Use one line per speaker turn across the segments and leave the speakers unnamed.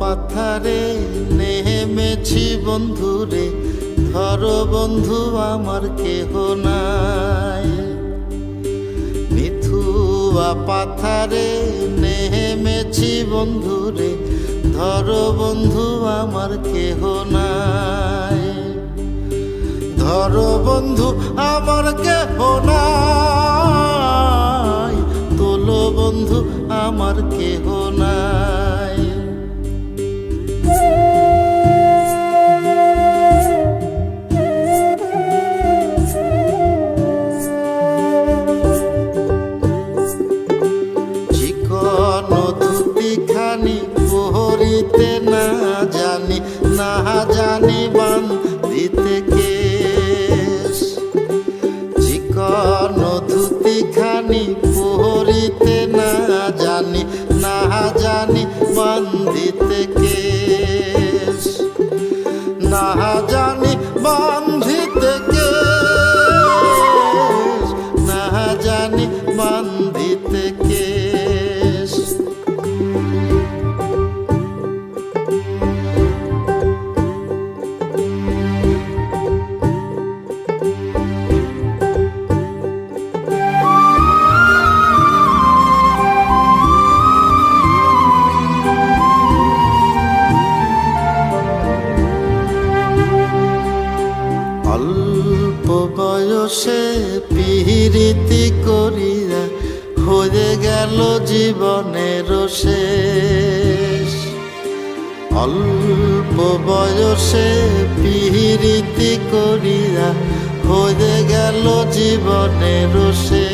পাথারে, নেমেছি বন্ধুরে ধর বন্ধু, আমার কেহ নাই। মিথুয়া পাথারে, নেমেছি বন্ধুরে ধর বন্ধু, আমার কেহ নাই। ধর বন্ধু, আমার কেহ নাই। খানি পহরিতে না জানি না জানি বান দিতে কেশ। চিকন ধুতি খানি বয়সে পিহিরিতি করিয়া হয়ে গেল জীবনের শেষ। অল্প বয়সে পিহিরিতি করিয়া হয়ে গেল জীবনের শেষ।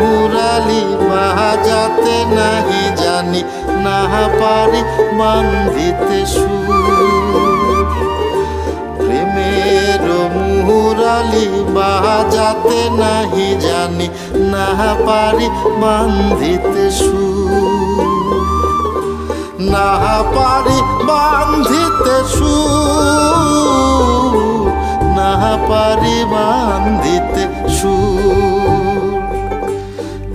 মুরালি বাজাতে নাহি জানি, না পারি বান্ধিতে সুর প্রেমের মুরালি বাজাতে নাহি জানি, না পারি বান্ধিতে সুর না পারি বান্ধিতে পারি বান্ধিতে সুর।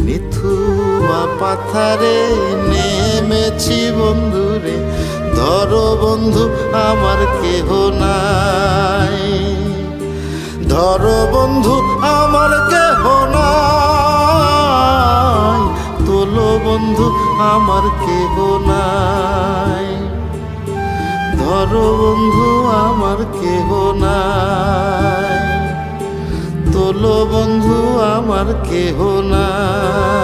মিথুয়া পাথারে নেমেছি বন্ধুরে, ধরো বন্ধু, আমার কেহ নাই। ধরো বন্ধু, আমার কেহ নাই। তোলো বন্ধু, আমার কেহ নাই। ধরো বন্ধু আমার কেহ নাই। তোলো বন্ধু আমার কেহ নাই।